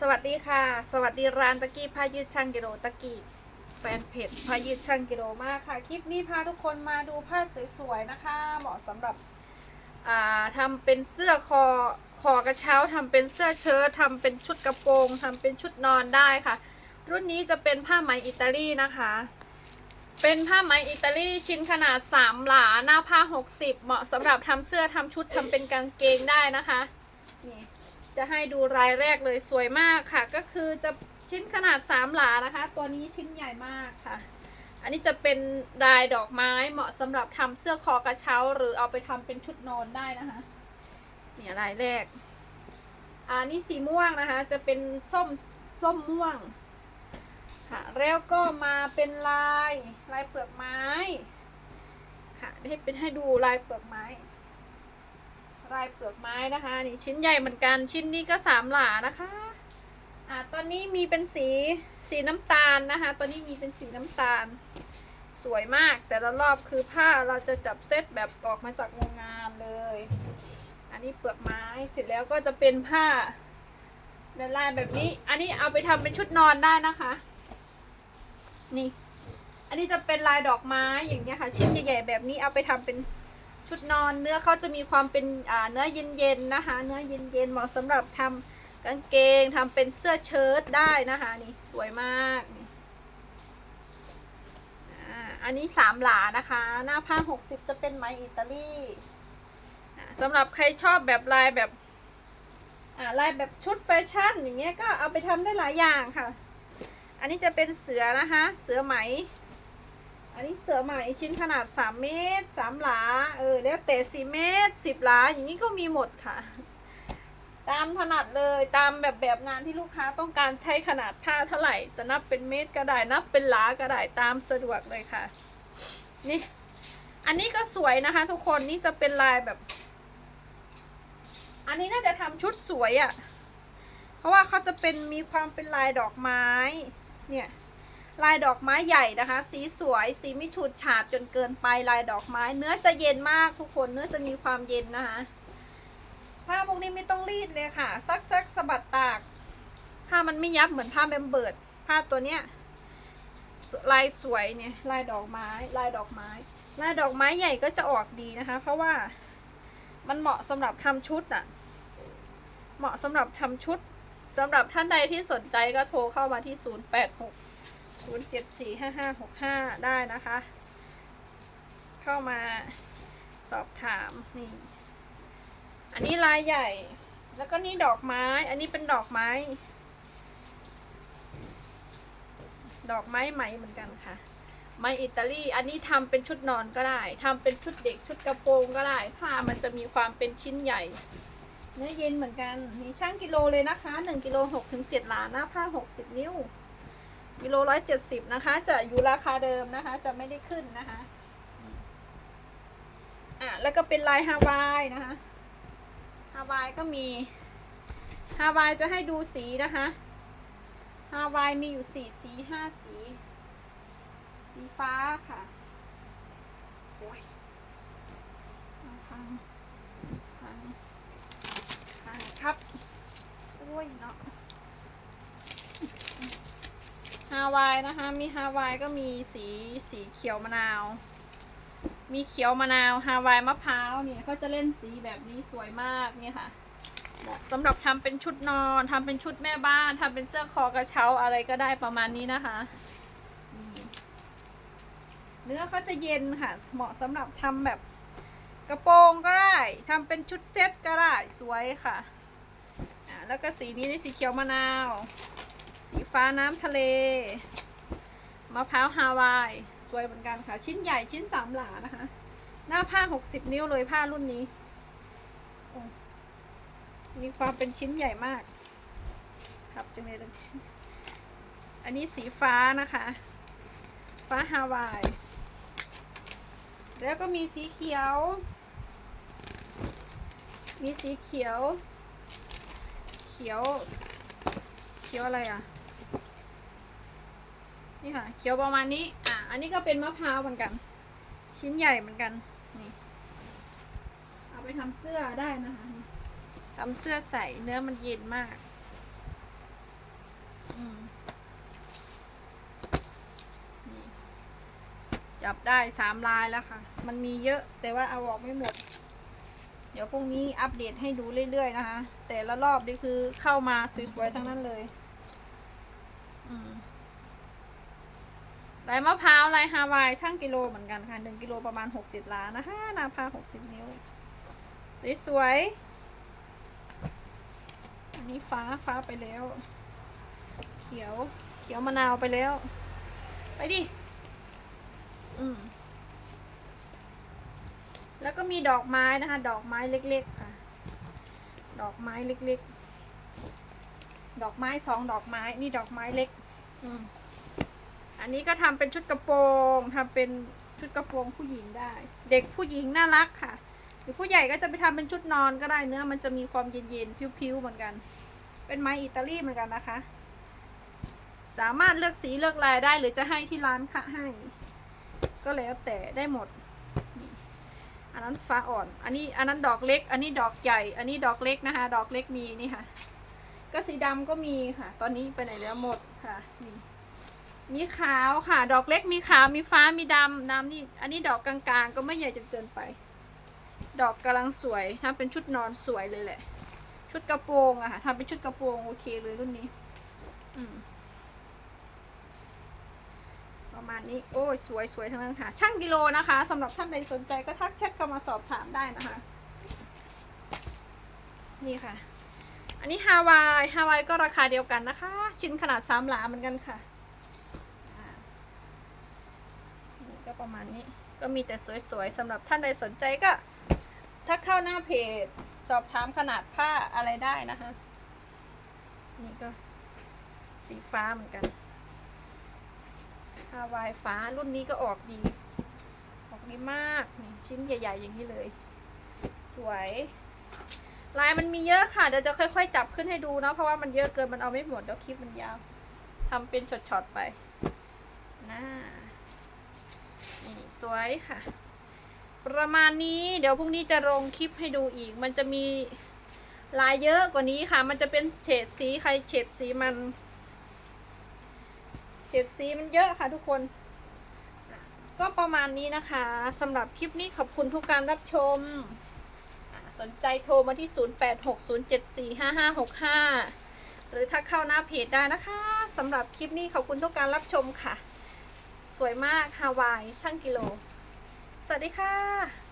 สวัสดีค่ะ สวัสดีร้านตะกี้ผ้ายืดช่างกิโลตะกี้แฟนเพจผ้ายืดช่างกิโลมากค่ะ คลิปนี้พาทุกคนมาดูผ้าสวยๆนะคะ เหมาะสำหรับอ่าทำเป็นเสื้อคอคอกระเช้าทำเป็นเสื้อเชิ้ตทำเป็นชุดกระโปรงทำเป็นชุดนอนได้ค่ะ รุ่นนี้จะเป็นผ้าไหมอิตาลีนะคะ เป็นผ้าไหมอิตาลีชิ้นขนาด 3 หลาหน้าผ้า 60 เหมาะสำหรับทำเสื้อทำชุดทำเป็นกางเกงได้นะคะนี่ จะให้ดูรายแรกเลยสวยมากค่ะ ก็คือจะชิ้นขนาด3หลานะคะ ตัวนี้ชิ้นใหญ่มากค่ะ อันนี้จะเป็นลายดอกไม้เหมาะสำหรับทำเสื้อคอกระเช้า หรือเอาไปทำเป็นชุดนอนได้นะคะ เนี่ยลายแรกอันนี้สีม่วงนะคะ จะเป็นส้มส้มม่วงค่ะ แล้วก็มาเป็นลายลายเปลือกไม้ ค่ะให้เป็นให้ดูลายเปลือกไม้ ลายเปลือกไม้นะคะ นี่ชิ้นใหญ่เหมือนกันชิ้นนี้ก็สามหลานะคะอ่าตอนนี้มีเป็นสีสีน้ำตาลนะคะ ตอนนี้มีเป็นสีน้ำตาล สวยมาก แต่ละรอบคือผ้าเราจะจับเซตแบบออกมาจากโรงงานเลย อันนี้เปลือกไม้เสร็จแล้วก็จะเป็นผ้าลายแบบนี้ อันนี้เอาไปทำเป็นชุดนอนได้นะคะ นี่ อันนี้จะเป็นลายดอกไม้อย่างเงี้ยค่ะ ชิ้นใหญ่ๆแบบนี้เอาไปทำเป็น ชุดนอนเนื้อเขาจะมีความเป็นเนื้อเย็นๆนะคะ เนื้อเย็นๆเหมาะสำหรับทำกางเกงทำเป็นเสื้อเชิ้ตได้นะคะนี่สวยมากนี่อันนี้สามหลานะคะ หน้าผ้าหกสิบจะเป็นไหมอิตาลีอ่าสำหรับใครชอบแบบลายแบบอ่าลายแบบชุดแฟชั่นอย่างเงี้ยก็เอาไปทำได้หลายอย่างค่ะ อันนี้จะเป็นเสือนะคะ เสือไหม อันนี้เสือไหม่ชิ้นขนาด 3 เมตร 3 หลา เออ แล้วแต่4เมตร 10 หลา อย่างนี้ก็มีหมดค่ะ ตามถนัดเลยตามแบบแบบงานที่ลูกค้าต้องการใช้ขนาดผ้าเท่าไหร่ จะนับเป็นเมตรก็ได้นับเป็นหลาก็ได้ตามสะดวกเลยค่ะ นี่ อันนี้ก็สวยนะคะ ทุกคนนี่จะเป็นลายแบบ อันนี้น่าจะทำชุดสวยอะ่ะ เพราะว่าเขาจะเป็นมีความเป็นลายดอกไม้ เนี่ย ลายดอกไม้ใหญ่นะคะ สีสวย สีไม่ฉูดฉาดจนเกินไปลายดอกไม้ เนื้อจะเย็นมากทุกคนเนื้อจะมีความเย็นนะคะผ้าพวกนี้ไม่ต้องรีดเลยค่ะ ซักซักสะบัดตากผ้ามันไม่ยับเหมือนผ้าแบมเบิร์ดผ้าตัวเนี้ยลายสวยเนี่ยลายดอกไม้ ลายดอกไม้ ลายดอกไม้ใหญ่ก็จะออกดีนะคะ เพราะว่ามันเหมาะสำหรับทำชุดอะเหมาะสำหรับทำชุดสำหรับท่านใดที่สนใจก็โทรเข้ามาที่ 086 074 5565 ได้นะคะ เข้ามาสอบถามนี่ อันนี้ลายใหญ่ แล้วก็นี่ดอกไม้ อันนี้เป็นดอกไม้ ดอกไม้ไหมเหมือนกันค่ะ ไม้อิตาลี อันนี้ทำเป็นชุดนอนก็ได้ทำเป็นชุดเด็กชุดกระโปรงก็ได้ ผ้ามันจะมีความเป็นชิ้นใหญ่ เนื้อเย็นเหมือนกัน มีช่างกิโลเลยนะคะ1กิโล6ถึง7หลาหน้าผ้า 60 นิ้ว กิโลร้อยเจ็ดสิบนะคะ จะอยู่ราคาเดิมนะคะ จะไม่ได้ขึ้นนะคะอะแล้วก็เป็นลายฮาวายนะคะฮาวายก็มีฮาวายจะให้ดูสีนะคะฮาวายมีอยู่สี่สีห้าสี สีฟ้าค่ะโอ้ยพังพังพังครับโอ้ยเนาะ ฮาวายนะคะ มีฮาวายก็มีสีสีเขียวมะนาว มีเขียวมะนาวฮาวายมะพร้าวเนี่ยเขาจะเล่นสีแบบนี้สวยมากเนี่ยค่ะเหมาะสำหรับทำเป็นชุดนอนทำเป็นชุดแม่บ้านทำเป็นเสื้อคอกระเช้าอะไรก็ได้ประมาณนี้นะคะ เนื้อเขาจะเย็นค่ะ เหมาะสำหรับทำแบบกระโปรงก็ได้ทำเป็นชุดเซ็ตก็ได้สวยค่ะ แล้วก็สีนี้ในสีเขียวมะนาว สีฟ้าน้ำทะเล มะพร้าวฮาวาย สวยเหมือนกันค่ะ ชิ้นใหญ่ชิ้นสามหลานะคะ หน้าผ้าหกสิบนิ้วเลยผ้ารุ่นนี้ มีความเป็นชิ้นใหญ่มาก ครับจังเลยอันนี้สีฟ้านะคะ ฟ้าฮาวาย แล้วก็มีสีเขียว มีสีเขียว เขียว เขียวอะไรอะ นี่ค่ะเขียวประมาณนี้ อะ อันนี้ก็เป็นมะพร้าวเหมือนกัน ชิ้นใหญ่เหมือนกัน นี่ เอาไปทำเสื้อได้นะคะทำเสื้อใส่เนื้อมันเย็นมาก อืมนี่จับได้สามลายแล้วค่ะ มันมีเยอะแต่ว่าเอาออกไม่หมด เดี๋ยวพรุ่งนี้อัปเดตให้ดูเรื่อยๆนะคะ แต่ละรอบนี่คือเข้ามาสวยๆทั้งนั้นเลยลายมะพร้าวลายฮาวายช่างกิโลเหมือนกันค่ะหนึ่งกิโลประมาณหกเจ็ดล้านนะคะนาพาหกสิบนิ้วสวยๆอันนี้ฟ้าฟ้าไปแล้ว เขียวเขียวมะนาวไปแล้ว ไปดิ อืม แล้วก็มีดอกไม้นะคะ ดอกไม้เล็กๆค่ะ ดอกไม้เล็กๆ ดอกไม้สองดอกไม้ นี่ดอกไม้เล็ก อืมอันนี้ก็ทำเป็นชุดกระโปรงทำเป็นชุดกระโปรงผู้หญิงได้ เด็กผู้หญิงน่ารักค่ะ หรือผู้ใหญ่ก็จะไปทำเป็นชุดนอนก็ได้เนื้อมันจะมีความเย็นๆพิ้วๆเหมือนกัน เป็นไม้อิตาลีเหมือนกันนะคะ สามารถเลือกสีเลือกลายได้หรือจะให้ที่ร้านค่ะให้ ก็แล้วแต่ได้หมด อันนั้นฟ้าอ่อน อันนี้อันนั้นดอกเล็ก อันนี้ดอกใหญ่ อันนี้ดอกเล็กนะคะ ดอกเล็กมีนี่ค่ะ ก็สีดำก็มีค่ะ ตอนนี้ไปไหนแล้วหมดค่ะนี่มีขาวค่ะ ดอกเล็กมีขาวมีฟ้ามีดำดำนี่ อันนี้ดอกกลางๆ ก็ไม่ใหญ่จนเกินไป ดอกกำลังสวยทำเป็นชุดนอนสวยเลยแหละ ชุดกระโปรงอะค่ะทำเป็นชุดกระโปรงโอเคเลยรุ่นนี้ อืม ประมาณนี้โอ้ยสวยสวยทั้งนั้นค่ะ ช่างกิโลนะคะสำหรับท่านใดสนใจก็ทักแชทเข้ามาสอบถามได้นะคะ นี่ค่ะ อันนี้ฮาวายฮาวายก็ราคาเดียวกันนะคะ ชิ้นขนาดสามหลาเหมือนกันค่ะนี่ก็ประมาณนี้ก็มีแต่สวยๆสำหรับท่านใดสนใจก็ถ้าเข้าหน้าเพจสอบถามขนาดผ้าอะไรได้นะคะ นี่ก็สีฟ้าเหมือนกัน ฮาวายฟ้ารุ่นนี้ก็ออกดี ออกดีมากนี่ชิ้นใหญ่ ๆ อย่างนี้เลย สวย ลายมันมีเยอะค่ะ เดี๋ยวจะค่อยๆ จับขึ้นให้ดูนะเพราะว่ามันเยอะเกินมันเอาไม่หมดเดี๋ยวคลิปมันยาวทำเป็นช็อตๆไปน่านี่สวยค่ะ ประมาณนี้เดี๋ยวพรุ่งนี้จะลงคลิปให้ดูอีก มันจะมีลายเยอะกว่านี้ค่ะ มันจะเป็นเฉดสีใครเฉดสีมัน เฉดสีมันเยอะค่ะทุกคน ก็ประมาณนี้นะคะสำหรับคลิปนี้ขอบคุณทุกการรับชม สนใจโทรมาที่ 0860745565 หรือถ้าเข้าหน้าเพจได้นะคะสำหรับคลิปนี้ขอบคุณทุกการรับชมค่ะ สวยมากฮาวายช่างกิโล สวัสดีค่ะ